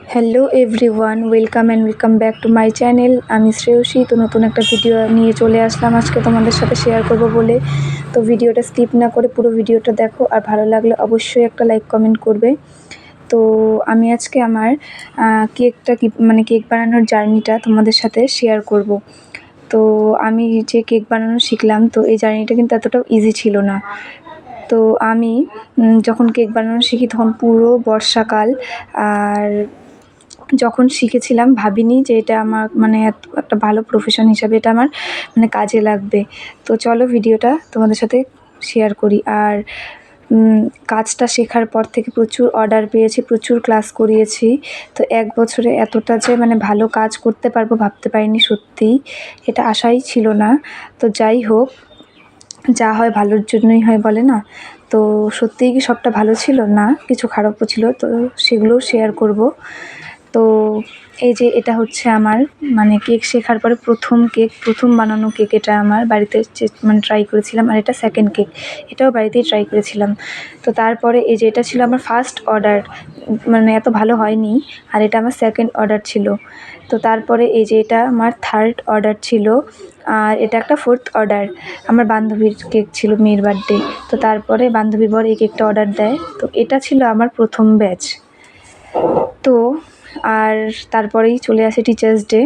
Hello everyone welcome and welcome back to my channel আমি শ্রেয়সী, তো নতুন একটা ভিডিও নিয়ে চলে আসলাম। আজকে তোমাদের সাথে শেয়ার করব বলে। তো ভিডিওটা স্কিপ না করে পুরো ভিডিওটা দেখো। আর ভালো লাগলে অবশ্যই একটা লাইক কমেন্ট করবে। তো আমি আজকে আমার কেকটা মানে কেক বানানোর জার্নিটা তোমাদের সাথে শেয়ার করব। তো আমি যে কেক বানানো শিখলাম, তো এই জার্নিটা কিন্তু এতটাও ইজি ছিল না। তো আমি যখন কেক বানানো শিখি তখন পুরো বর্ষাকাল আর যখন শিখেছিলাম, ভাবিনি যে এটা আমার মানে এত একটা ভালো প্রফেশন হিসাবে এটা আমার মানে কাজে লাগবে। তো চলো ভিডিওটা তোমাদের সাথে শেয়ার করি। আর কাজটা শেখার পর থেকে প্রচুর অর্ডার পেয়েছি, প্রচুর ক্লাস করিয়েছি। তো এক বছরে এতটা যে মানে ভালো কাজ করতে পারব ভাবতে পারিনি সত্যিই এটা আশাই ছিল না। তো যাই হোক, যা হয় ভালোর জন্যই হয় বলে না? তো সত্যিই কি সবটা ভালো ছিল? না, কিছু খারাপও ছিল। তো সেগুলোও শেয়ার করব। তো এই যে এটা হচ্ছে আমার মানে কেক শেখার পরে প্রথম কেক, প্রথম বানানো কেক এটা আমার বাড়িতে মানে ট্রাই করেছিলাম, আর এটা সেকেন্ড কেক, এটাও বাড়িতেই ট্রাই করেছিলাম। তো তারপরে এই যে এটা ছিল আমার ফার্স্ট অর্ডার মানে এত ভালো হয়নি, আর এটা আমার সেকেন্ড অর্ডার ছিল। তো তারপরে এই যে এটা আমার থার্ড অর্ডার ছিল, আর এটা একটা ফোর্থ অর্ডার আমার বান্ধবীর কেক ছিল মেয়ের বার্থডে তো তারপরে বান্ধবীর বর এই কেকটা অর্ডার দেয়। তো এটা ছিল আমার প্রথম ব্যাচ তো আর তারপরেই চলে আসে টিচার্স ডে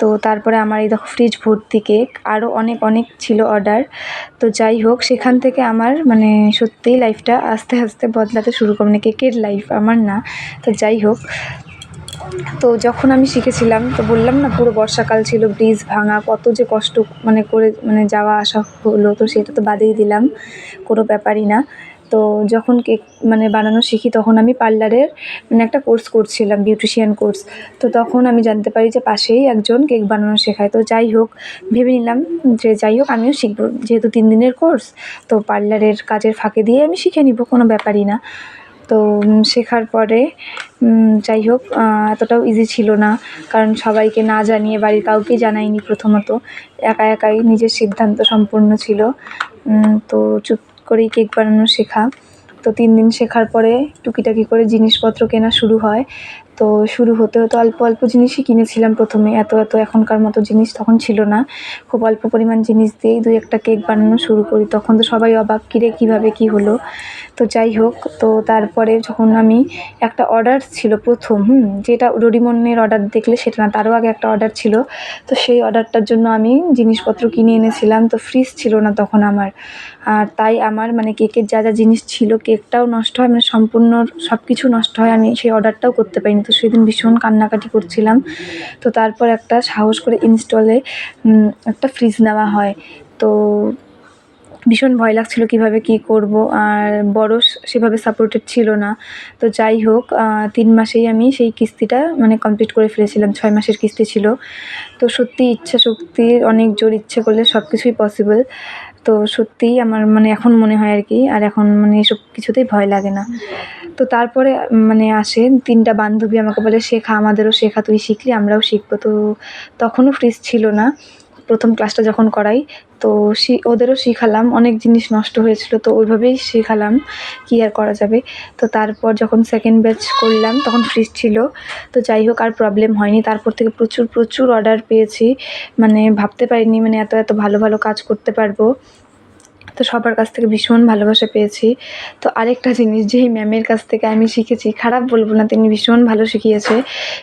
তো তারপরে আমার এই দেখো ফ্রিজ ভর্তি কেক আরও অনেক অনেক ছিল অর্ডার তো যাই হোক, সেখান থেকে আমার মানে সত্যিই লাইফটা আস্তে আস্তে বদলাতে শুরু করে মানে কেকের লাইফ আমার না। তো যাই হোক, তো যখন আমি শিখেছিলাম, তো বললাম না পুরো বর্ষাকাল ছিল ব্রিজ ভাঙা, কত যে কষ্ট মানে করে মানে যাওয়া আসা হলো, তো সেটা তো বাদেই দিলাম। কোনো ব্যাপারই না। তো যখন কেক মানে বানানো শিখি তখন আমি পার্লারের মানে একটা কোর্স করছিলাম, বিউটিশিয়ান কোর্স। তো তখন আমি জানতে পারি যে পাশেই একজন কেক বানানো শেখায়। তো যাই হোক, ভেবে নিলাম যে যাই হোক, আমিও শিখব। যেহেতু তিন দিনের কোর্স, তো পার্লারের কাজের ফাঁকে দিয়ে আমি শিখে নিব, কোনো ব্যাপারই না। তো শেখার পরে যাই হোক এতটাও ইজি ছিল না। কারণ সবাইকে না জানিয়ে বাড়ির কাউকে জানাইনি প্রথমত। একা একাই নিজের সিদ্ধান্ত সম্পূর্ণ ছিল। তো চুপ করেই কেক বানানো শেখা। তো তিন দিন শেখার পরে টুকিটাকি করে জিনিসপত্র কেনা শুরু হয়। তো শুরু হতে হতে অল্প অল্প জিনিসই কিনেছিলাম প্রথমে। এত এত এখনকার মতো জিনিস তখন ছিল না। খুব অল্প পরিমাণ জিনিস দিয়েই দুই একটা কেক বানানো শুরু করি। তখন তো সবাই অবাক, কিরে, কীভাবে কী হলো? তো যাই হোক, তো তারপরে যখন আমি একটা অর্ডার ছিল প্রথম, হুম, যেটা ডোরিমনের অর্ডার দেখলে সেটা না, তারও আগে একটা অর্ডার ছিল। তো সেই অর্ডারটার জন্য আমি জিনিসপত্র কিনে এনেছিলাম। তো ফ্রিজ ছিল না তখন আমার। আর তাই আমার মানে কেকের যা যা জিনিস ছিল, কেকটাও নষ্ট হয় মানে সম্পূর্ণ সব কিছু নষ্ট হয়, আমি সেই অর্ডারটাও করতে পারিনি। তো সেদিন ভীষণ কান্নাকাটি করছিলাম। তো তারপর একটা সাহস করে ইনস্টলে একটা ফ্রিজ নেওয়া হয়। তো ভীষণ ভয় লাগছিল কীভাবে কি করব, আর বড় সেভাবে সাপোর্টেড ছিল না। তো যাই হোক তিন মাসেই আমি সেই কিস্তিটা মানে কমপ্লিট করে ফেলেছিলাম, ছয় মাসের কিস্তি ছিল। তো সত্যি ইচ্ছা শক্তির অনেক জোর, ইচ্ছে করলে সব কিছুই পসিবল তো সত্যিই আমার মানে এখন মনে হয় আর কি, আর এখন মানে এসব কিছুতেই ভয় লাগে না। তো তারপরে মানে আসে তিনটা বান্ধবী আমাকে বলে, শেখা, আমাদেরও শেখা, তুই শিখলি, আমরাও শিখব। তো তখনও ফ্রিজ ছিল না। প্রথম ক্লাসটা যখন করাই, তো ওদেরও শিখালাম, অনেক জিনিস নষ্ট হয়েছিল, তো ওইভাবেই শিখালাম কী আর করা যাবে। তো তারপর যখন সেকেন্ড ব্যাচ করলাম, তখন ফ্রিজ ছিল। তো যাই হোক, আর প্রবলেম হয়নি। তারপর থেকে প্রচুর প্রচুর অর্ডার পেয়েছি। মানে ভাবতে পারিনি মানে এত এত ভালো ভালো কাজ করতে পারব। তো সবার কাছ থেকে ভীষণ ভালোবাসা পেয়েছি। তো আরেকটা জিনিস, যেই ম্যামের কাছ থেকে আমি শিখেছি, খারাপ বলব না, তিনি ভীষণ ভালো শিখিয়েছে।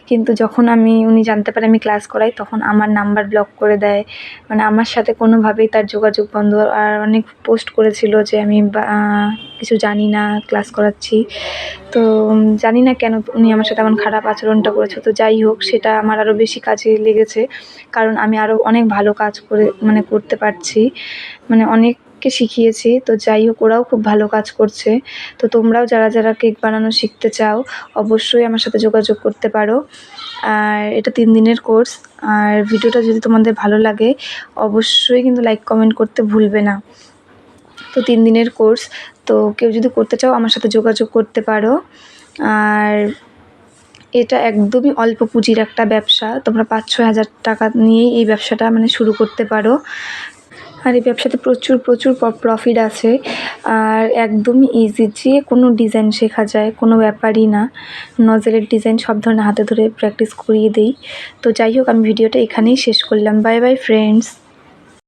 কিন্তু যখন আমি, উনি জানতে পারে আমি ক্লাস করাই, তখন আমার নাম্বার ব্লক করে দেয়। মানে আমার সাথে কোনোভাবেই তার যোগাযোগ বন্ধ। আর অনেক পোস্ট করেছিল যে আমি কিছু জানি না, ক্লাস করাচ্ছি। তো জানি না কেন উনি আমার সাথে এমন খারাপ আচরণটা করেছে। তো যাই হোক, সেটা আমার আরও বেশি কাজে লেগেছে। কারণ আমি আরও অনেক ভালো কাজ করে মানে করতে পারছি। মানে অনেককে শিখিয়েছি, তো যাই হোক, ওরাও খুব ভালো কাজ করছে। তো তোমরাও যারা যারা কেক বানানো শিখতে চাও, অবশ্যই আমার সাথে যোগাযোগ করতে পারো। আর এটা তিন দিনের কোর্স, আর ভিডিওটা যদি তোমাদের ভালো লাগে, অবশ্যই কিন্তু লাইক, কমেন্ট করতে ভুলবে না। তো তিন দিনের কোর্স, তো কেউ যদি করতে চাও, আমার সাথে যোগাযোগ করতে পারো। আর এটা একদমই অল্প পুঁজির একটা ব্যবসা, তোমরা পাঁচ ছয় হাজার টাকা নিয়েই এই ব্যবসাটা মানে শুরু করতে পারো। আর এই ব্যবসাতে প্রচুর প্রচুর প্রফিট আছে। আর একদমই ইজি যে কোনো ডিজাইন শেখা যায়, কোনো ব্যাপারই না। নজেলের ডিজাইন সব ধরনের হাতে ধরে প্র্যাকটিস করিয়ে দেই। তো যাই হোক, আমি ভিডিওটা এখানেই শেষ করলাম। Bye bye friends